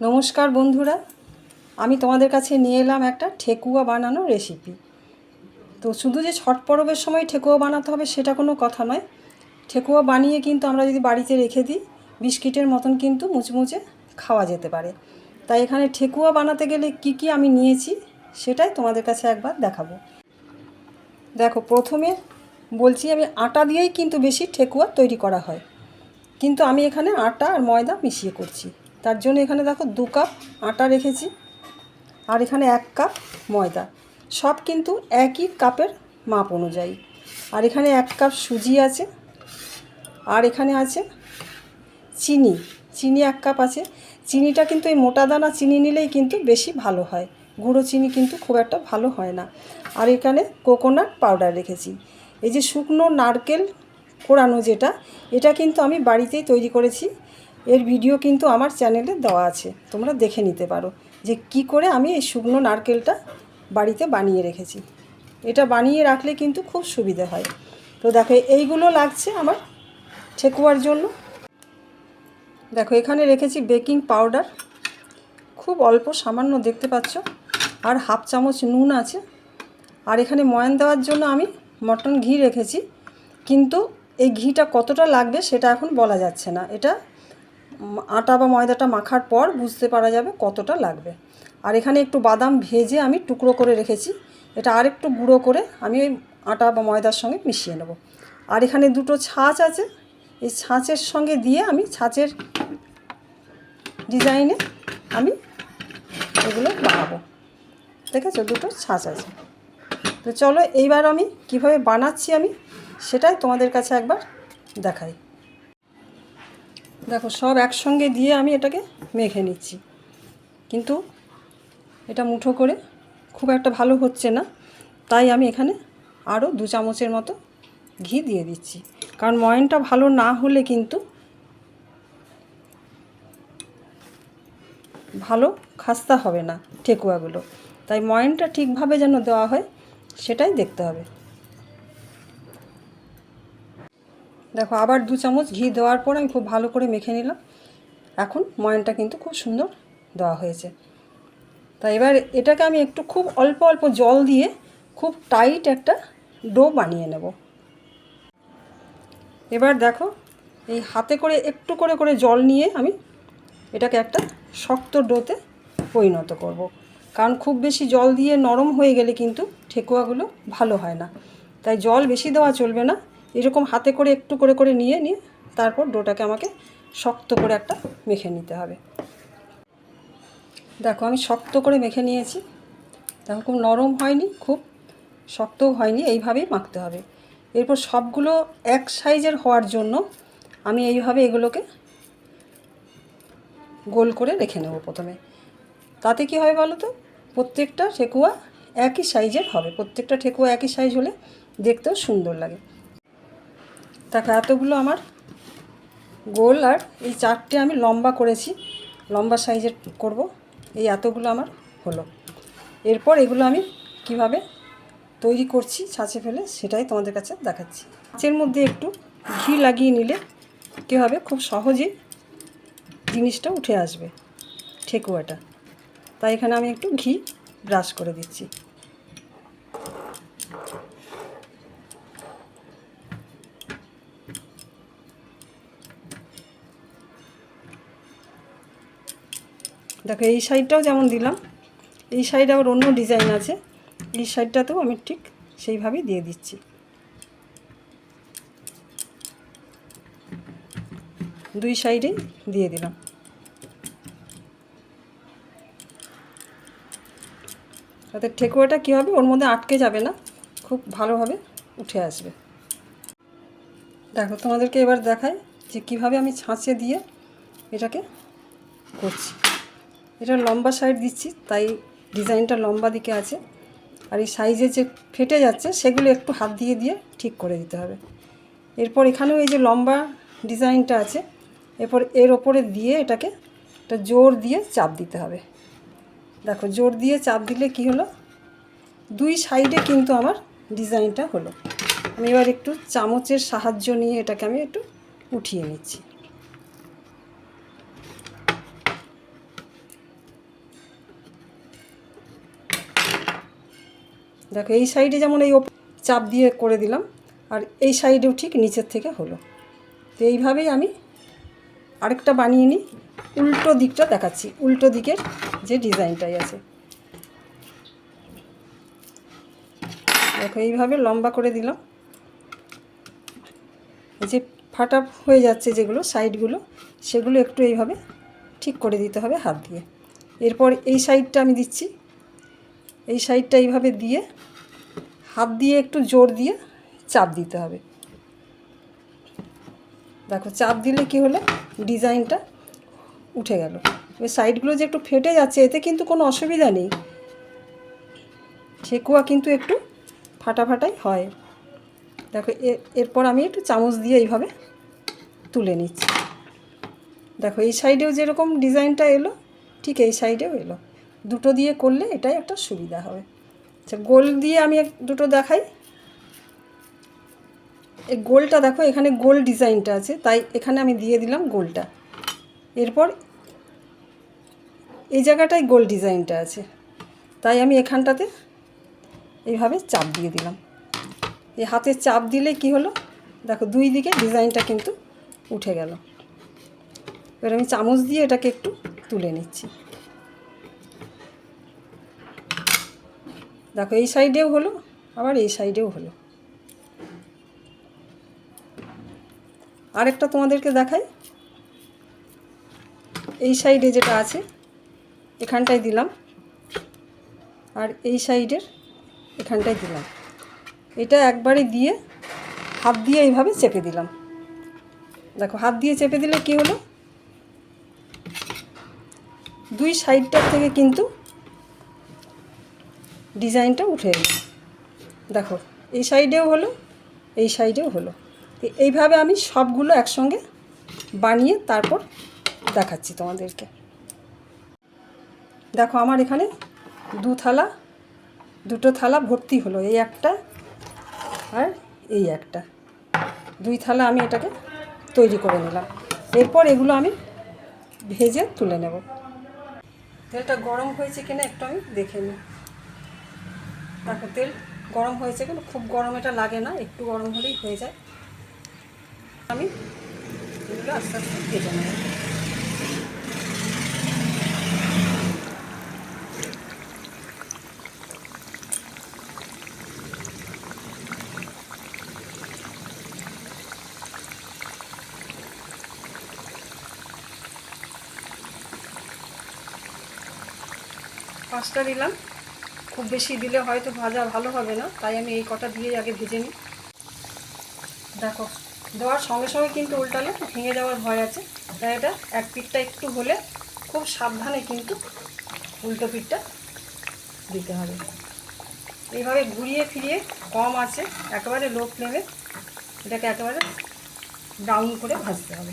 নমস্কার বন্ধুরা, আমি তোমাদের কাছে নিয়ে এলাম একটা ঠেকুয়া বানানোর রেসিপি তো শুধু যে ছট পরবের সময় ঠেকুয়া বানাতে হবে সেটা কোনো কথা নয়। ঠেকুয়া বানিয়ে কিন্তু আমরা যদি বাড়িতে রেখে দিই, বিস্কিটের মতন কিন্তু মুচমুচে খাওয়া যেতে পারে। তাই এখানে ঠেকুয়া বানাতে গেলে কি কি আমি নিয়েছি, সেটাই তোমাদের কাছে একবার দেখাবো। দেখো, প্রথমে বলছি আমি আটা দিয়েই কিন্তু বেশি ঠেকুয়া তৈরি করা হয়। কিন্তু আমি এখানে আটা আর ময়দা মিশিয়ে করছি। তার জন্য এখানে দেখো দু কাপ আটা রেখেছি আর এখানে এক কাপ ময়দা। সব কিন্তু একই কাপের মাপ অনুযায়ী। আর এখানে এক কাপ সুজি আছে, আর এখানে আছে চিনি। চিনি এক কাপ আছে। চিনিটা কিন্তু এই মোটা দানা চিনি নিলেই কিন্তু বেশি ভালো হয়। গুঁড়ো চিনি কিন্তু খুব একটা ভালো হয় না। আর এখানে কোকোনাট পাউডার রেখেছি। এই যে শুকনো নারকেল কোরানো যেটা, এটা কিন্তু আমি বাড়িতেই তৈরি করেছি। এর ভিডিও কিন্তু আমার চ্যানেলে দেওয়া আছে। তোমরা দেখে নিতে পারো যে কি করে আমি এই শুকনো নারকেলটা বাড়িতে বানিয়ে রেখেছি। এটা বানিয়ে রাখলে কিন্তু খুব সুবিধে হয়। তো দেখো, এইগুলো লাগছে আমার ঠেকুয়ার জন্য। দেখো, এখানে রেখেছি বেকিং পাউডার খুব অল্প, সামান্য দেখতে পাচ্ছ। আর হাফ চামচ নুন আছে। আর এখানে ময়ান দেওয়ার জন্য আমি মটন ঘি রেখেছি। কিন্তু এই ঘিটা কতটা লাগবে সেটা এখন বলা যাচ্ছে না। এটা আটা বা ময়দাটা মাখার পর বুঝতে পারা যাবে কতটা লাগবে। আর এখানে একটু বাদাম ভেজে আমি টুকরো করে রেখেছি। এটা আর একটু গুঁড়ো করে আমি ওই আটা বা ময়দার সঙ্গে মিশিয়ে নেব। আর এখানে দুটো ছাঁচ আছে। এই ছাঁচের সঙ্গে দিয়ে আমি ছাঁচের ডিজাইনে আমি এগুলো বানাবো। দেখেছ? দুটো ছাঁচ আছে। তো চলো এইবার আমি কীভাবে বানাচ্ছি আমি সেটাই তোমাদের কাছে একবার দেখাই। দেখো, সব একসঙ্গে দিয়ে আমি এটাকে মেখে নিচ্ছি। কিন্তু এটা মুঠো করে খুব একটা ভালো হচ্ছে না, তাই আমি এখানে আরও দু চামচের মতো ঘি দিয়ে দিচ্ছি। কারণ ময়নটা ভালো না হলে কিন্তু ভালো খাস্তা হবে না ঠেকুয়াগুলো। তাই ময়নটা ঠিকভাবে যেন দেওয়া হয়, সেটাই দেখতে হবে। দেখো, আবার দু চামচ ঘি দেওয়ার পর আমি খুব ভালো করে মেখে নিলাম। এখন ময়নটা কিন্তু খুব সুন্দর দেওয়া হয়েছে। তা এবার এটাকে আমি একটু খুব অল্প অল্প জল দিয়ে খুব টাইট একটা ডো বানিয়ে নেব। এবার দেখো, এই হাতে করে একটু করে করে জল নিয়ে আমি এটাকে একটা শক্ত ডোতে পরিণত করব। কারণ খুব বেশি জল দিয়ে নরম হয়ে গেলে কিন্তু ঠেকুয়াগুলো ভালো হয় না। তাই জল বেশি দেওয়া চলবে না। এরকম হাতে করে, একটু করে করে নিয়ে নিয়ে তারপর ডোটাকে আমাকে শক্ত করে একটা মেখে নিতে হবে। দেখো, আমি শক্ত করে মেখে নিয়েছি। দেখো, খুব নরম হয়নি, খুব শক্তও হয়নি, এইভাবেই মাখতে হবে। এরপর সবগুলো এক সাইজের হওয়ার জন্য আমি এইভাবে এগুলোকে গোল করে রেখে নেব প্রথমে। তাতে কি হবে বলো তো? প্রত্যেকটা ঠেকুয়া একই সাইজের হবে। প্রত্যেকটা ঠেকুয়া একই সাইজ হলে দেখতেও সুন্দর লাগে। দেখো, এতগুলো আমার গোল আর এই চারটে আমি লম্বা করেছি। লম্বা সাইজের করব। এই এতগুলো আমার হলো। এরপর এগুলো আমি কীভাবে তৈরি করছি, ছাঁচে ফেলে, সেটাই তোমাদের কাছে দেখাচ্ছি। ছাঁচের মধ্যে একটু ঘি লাগিয়ে নিলে কী হবে? খুব সহজেই জিনিসটা উঠে আসবে, ঠেকুয়াটা। তাই এখানে আমি একটু ঘি ব্রাশ করে দিচ্ছি। দেখো, এই সাইডটাও যেমন দিলাম, এই সাইডে আবার অন্য ডিজাইন আছে। এই সাইডটাতেও আমি ঠিক সেইভাবেই দিয়ে দিচ্ছি। দুই সাইডেই দিয়ে দিলাম। তাতে ঠেকুয়াটা কী হবে? ওর মধ্যে আটকে যাবে না, খুব ভালোভাবে উঠে আসবে। দেখো, তোমাদেরকে এবার দেখায় যে কীভাবে আমি ছাঁচে দিয়ে এটাকে করছি। এটা লম্বা সাইড দিচ্ছি, তাই ডিজাইনটা লম্বা দিকে আছে। আর এই সাইজে যে ফেটে যাচ্ছে, সেগুলো একটু হাত দিয়ে দিয়ে ঠিক করে দিতে হবে। এরপর এখানেও এই যে লম্বা ডিজাইনটা আছে, এরপর এর ওপরে দিয়ে এটাকে একটা জোর দিয়ে চাপ দিতে হবে। দেখো, জোর দিয়ে চাপ দিলে কি হলো? দুই সাইডে কিন্তু আমার ডিজাইনটা হলো। আমি এবার একটু চামচের সাহায্য নিয়ে এটাকে আমি একটু উঠিয়ে নিচ্ছি। দেখো, এই সাইডে যেমন এই চাপ দিয়ে করে দিলাম, আর এই সাইডেও ঠিক নিচের থেকে হলো। তো এইভাবেই আমি আরেকটা বানিয়ে নিই, উল্টো দিকটা দেখাচ্ছি, উল্টো দিকের যে ডিজাইনটাই আছে। দেখো, এইভাবে লম্বা করে দিলাম। যে ফাটা হয়ে যাচ্ছে যেগুলো, সাইডগুলো, সেগুলো একটু এইভাবে ঠিক করে দিতে হবে হাত দিয়ে। এরপর এই সাইডটা আমি দিচ্ছি এই সাইডটা এইভাবে দিয়ে হাত দিয়ে একটু জোর দিয়ে চাপ দিতে হবে। দেখো, চাপ দিলে কি হলো? ডিজাইনটা উঠে গেল। ওই সাইডগুলো যে একটু ফেটে যাচ্ছে, এতে কিন্তু কোনো অসুবিধা নেই। ঠেকুয়া কিন্তু একটু ফাটা ফাটাই হয়। দেখো এরপর আমি একটু চামচ দিয়ে এইভাবে তুলে নিচ্ছি। দেখো, এই সাইডেও যেরকম ডিজাইনটা এলো, ঠিক এই সাইডেও এলো। দুটো দিয়ে করলে এটাই একটা সুবিধা হবে। আচ্ছা গোল দিয়ে আমি এক- দুটো দেখাই। এই গোলটা দেখো, এখানে গোল ডিজাইনটা আছে, তাই এখানে আমি দিয়ে দিলাম গোলটা। এরপর এই জায়গাটায় গোল ডিজাইনটা আছে, তাই আমি এখানটাতে এইভাবে চাপ দিয়ে দিলাম। এই হাতে চাপ দিলে কি হলো? দেখো, দুই দিকে ডিজাইনটা কিন্তু উঠে গেল। এবার আমি চামচ দিয়ে এটাকে একটু তুলে নিচ্ছি। দেখো, এই সাইডেও হলো, আবার এই সাইডেও হলো। আরেকটা তোমাদেরকে দেখাই। এই সাইডে যেটা আছে, এখানটায় দিলাম। আর এই সাইডের এখানটায় দিলাম। এটা একবারে দিয়ে হাত দিয়ে এইভাবে চেপে দিলাম। দেখো, হাত দিয়ে চেপে দিলে কি হলো? দুই সাইডটার থেকে কিন্তু ডিজাইনটা উঠে এলো। দেখো, এই সাইডেও হলো, এই সাইডেও হলো। এইভাবে আমি সবগুলো একসঙ্গে বানিয়ে তারপর দেখাচ্ছি তোমাদেরকে। দেখো, আমার এখানে দু থালা, দুটো থালা ভর্তি হলো, এই একটা আর এই একটা। দুই থালা আমি এটাকে তৈরি করে নিলাম। এরপর এগুলো আমি ভেজে তুলে নেব। তেলটা গরম হয়েছে কিনা একটু আমি দেখে নিই। দেখো তেল গরম হয়েছে কিন্তু খুব গরম এটা লাগে না, একটু গরম হলেই হয়ে যায়। আমি এগুলো আস্তে আস্তে ভেজে নেব পাঁচটা দিলাম। খুব বেশি দিলে হয়তো ভাজা ভালো হবে না, তাই আমি এই কটা দিয়ে আগে ভেজে নিই। দেখো, দেওয়ার সঙ্গে সঙ্গে কিন্তু উল্টালে ভেঙে যাওয়ার ভয় আছে। তাই এটা এক পিঠটা একটু হলে খুব সাবধানে কিন্তু উল্টো পিঠটা দিতে হবে। এইভাবে ঘুরিয়ে ফিরিয়ে কম আছে, একেবারে লো ফ্লেমে এটাকে একেবারে ব্রাউন করে ভাজতে হবে।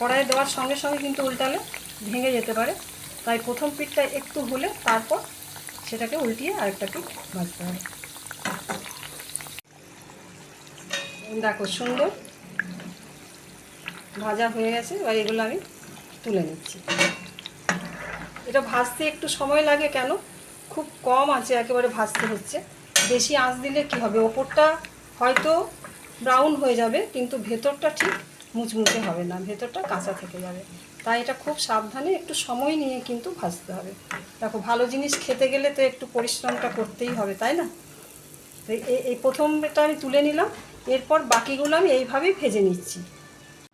কড়াইয়ে দেওয়ার সঙ্গে সঙ্গে কিন্তু উল্টালে ভেঙে যেতে পারে। তাই প্রথম পিঠটা একটু হলে তারপর সেটাকে উল্টিয়ে আরেকটা পিঠ ভাজতে হবে। দেখো সুন্দর ভাজা হয়ে গেছে, এবার এগুলো আমি তুলে নিচ্ছি। এটা ভাজতে একটু সময় লাগে কেন? খুব কম আছে একেবারে ভাজতে হচ্ছে। বেশি আঁচ দিলে কি হবে? ওপরটা হয়তো ব্রাউন হয়ে যাবে, কিন্তু ভেতরটা ঠিক মুচমুচে হবে না, ভেতরটা কাঁচা থেকে যাবে। তাই এটা খুব সাবধানে একটু সময় নিয়ে কিন্তু ভাজতে হবে। দেখো, ভালো জিনিস খেতে গেলে তো একটু পরিশ্রমটা করতেই হবে, তাই না? তো এই প্রথমটা আমি তুলে নিলাম, এরপর বাকিগুলো আমি এইভাবেই ভেজে নিচ্ছি।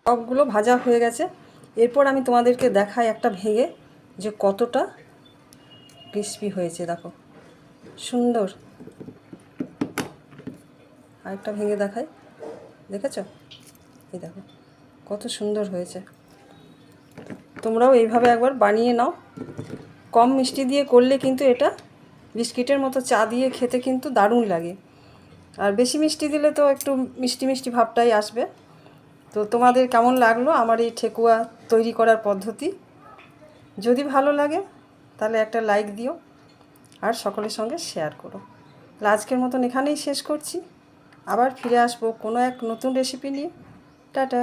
সবগুলো ভাজা হয়ে গেছে। এরপর আমি তোমাদেরকে দেখাই একটা ভেঙে যে কতটা ক্রিস্পি হয়েছে, দেখো। সুন্দর। আরেকটা ভেঙে দেখাই। দেখেছ? এই দেখো। কত সুন্দর হয়েছে। তোমরাও এইভাবে একবার বানিয়ে নাও। কম মিষ্টি দিয়ে করলে কিন্তু এটা বিস্কিটের মতো চা দিয়ে খেতে কিন্তু দারুণ লাগে। আর বেশি মিষ্টি দিলে তো একটু মিষ্টি মিষ্টি ভাবটাই আসবে। তো তোমাদের কেমন লাগল আমার এই ঠেকুয়া তৈরি করার পদ্ধতি? যদি ভালো লাগে তাহলে একটা লাইক দিও আর সকলের সঙ্গে শেয়ার করো। আজকের মতন এখানেই শেষ করছি। আবার ফিরে আসব কোনো এক নতুন রেসিপি নিয়ে। টাটা।